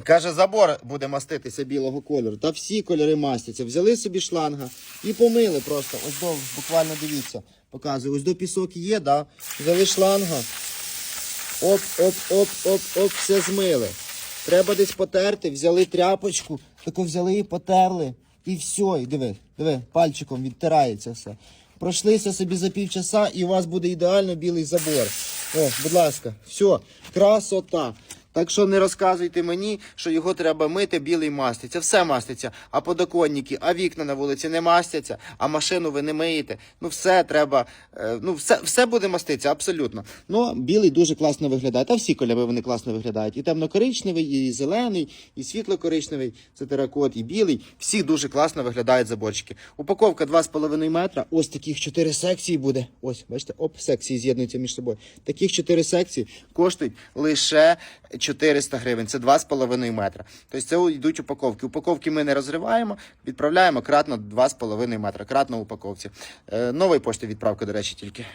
Каже, забор буде маститися білого кольору. Та всі кольори мастяться. Взяли собі шланга і помили просто. Ось до, буквально дивіться, показую. Ось до пісок є, да? Взяли шланга. Оп, оп, оп, оп, оп, все змили. Треба десь потерти, взяли тряпочку, таку взяли і потерли. І все, і диви, диви, пальчиком відтирається все. Пройшлися собі за півчаса, і у вас буде ідеально білий забор. О, будь ласка, все, красота. Так що не розказуйте мені, що його треба мити, білий маститься. Все маститься. А подоконники, а вікна на вулиці не мастяться, а машину ви не миєте. Ну все треба. е, Ну, все, все буде маститися, абсолютно. Ну, білий дуже класно виглядає. Та всі кольори вони класно виглядають. І темно-коричневий, і зелений, і світло-коричневий, це теракот, і білий. Всі дуже класно виглядають заборчики. Упаковка 2,5 метра. Ось таких 4 секції буде. Ось, бачите, оп, секції з'єднуються між собою. Таких 4 секції коштують лише 400 гривень. Це 2,5 метра. Тобто це йдуть упаковки. Упаковки ми не розриваємо, відправляємо кратно 2,5 метра. Кратно упаковці. Е, нової пошти відправка, до речі, тільки.